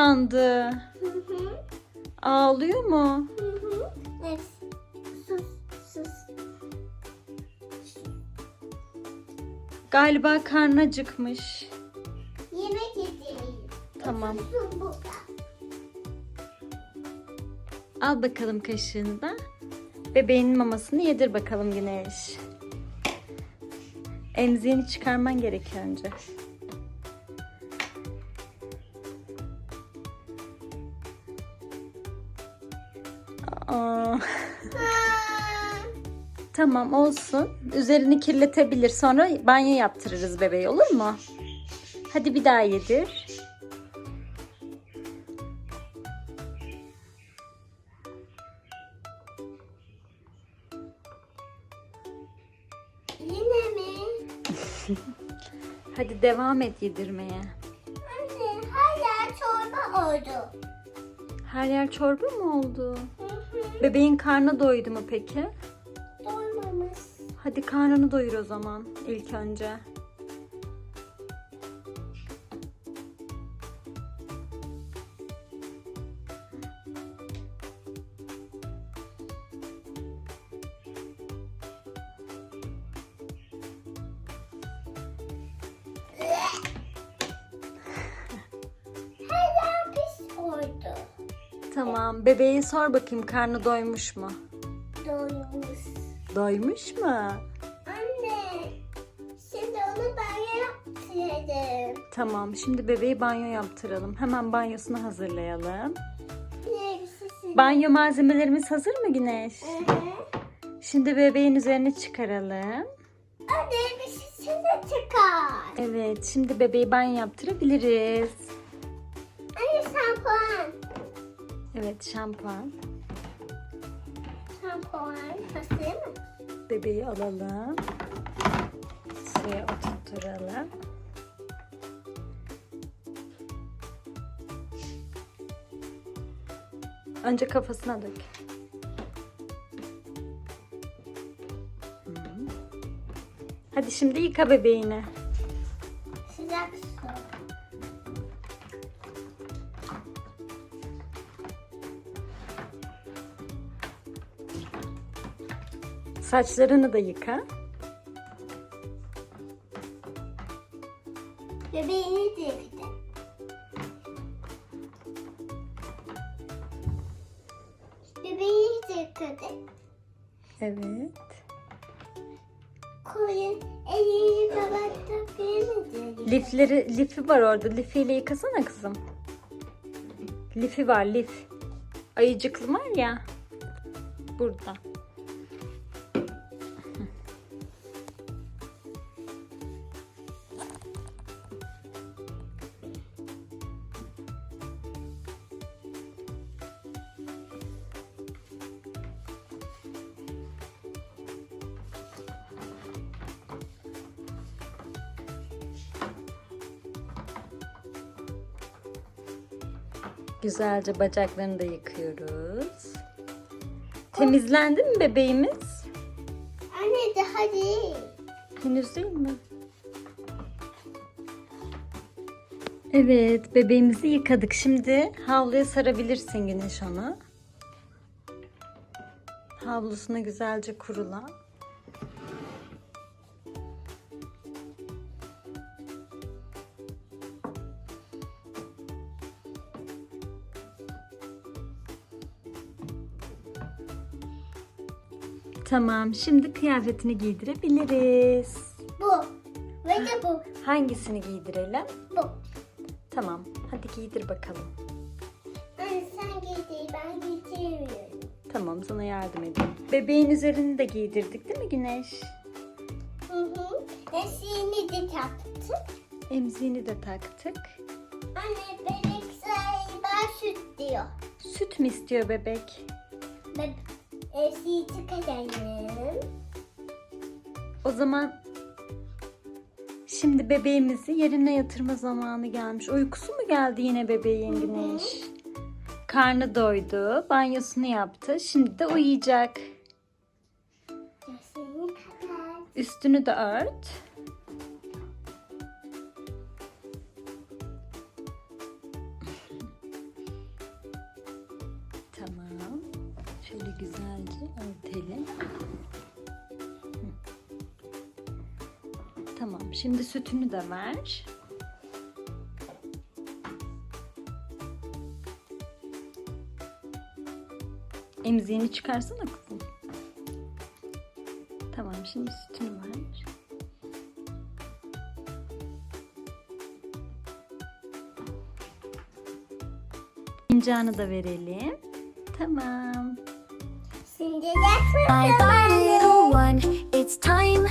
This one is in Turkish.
Yandı. Hı hı. Ağlıyor mu? Hı hı. Evet. Sus. Sus. Galiba karnı acıkmış. Yemek yedireyim. Tamam. Burada. Al bakalım kaşığını da. Bebeğin mamasını yedir bakalım Güneş. Emziğini çıkarman gerekiyor önce. Aa, tamam olsun. Üzerini kirletebilir. Sonra banyo yaptırırız bebeği olur mu? Hadi bir daha yedir. Yine mi? Hadi devam et yedirmeye. Anne hala çorba oldu. Her yer çorba mı oldu? Bebeğin karnı doydu mu peki? Doymamış. Hadi karnını doyur o zaman ilk önce. Tamam. Bebeğe sor bakayım karnı doymuş mu? Doymuş. Doymuş mu? Anne. Şimdi onu ben yaptırdım. Tamam. Şimdi bebeği banyo yaptıralım. Hemen banyosunu hazırlayalım. Banyo malzemelerimiz hazır mı Güneş? Hı hı. Şimdi bebeğin üzerine çıkaralım. Anne elbisesi de çıkar. Evet. Şimdi bebeği banyo yaptırabiliriz. Evet şampuan. Şampuan. Hazır mı? Bebeği alalım. Suya oturtturalım. Önce kafasına dök. Hadi şimdi yıka bebeğini. Sıcak su. Saçlarını da yıka. Bebeğini de yıkadı. Bebeğini de yıkadı. Evet. Koyun elini tabakta koyamadı. Lifleri, lifi var orada. Lifiyle yıkasana kızım. Lifi var, lif. Ayıcıklı var ya. Burada. Güzelce bacaklarını da yıkıyoruz. Temizlendi mi bebeğimiz? Anne daha değil. Henüz değil mi? Evet, bebeğimizi yıkadık. Şimdi havluya sarabilirsin Güneş onu. Havlusuna güzelce kurula. Tamam, şimdi kıyafetini giydirebiliriz. Bu. Ve de bu. Hangisini giydirelim? Bu. Tamam, hadi giydir bakalım. Anne sen giydir ben giydiremiyorum. Tamam, sana yardım edeyim. Bebeğin üzerini de giydirdik değil mi Güneş? Hı hı. Eşiğini de taktık. Emziğini de taktık. Anne bebek sahibi süt diyor. Süt mü istiyor bebek? Be eşiği çıkarayım. O zaman şimdi bebeğimizi yerine yatırma zamanı gelmiş. Uykusu mu geldi yine bebeğin Güneş? Karnı doydu, banyosunu yaptı. Şimdi de uyuyacak. Üstünü de ört. Şöyle güzelce örtelim. Tamam. Şimdi sütünü de ver. Emziğini çıkarsana kızım. Tamam şimdi sütünü ver. Fincanı da verelim. Tamam. Bye bye, little one. It's time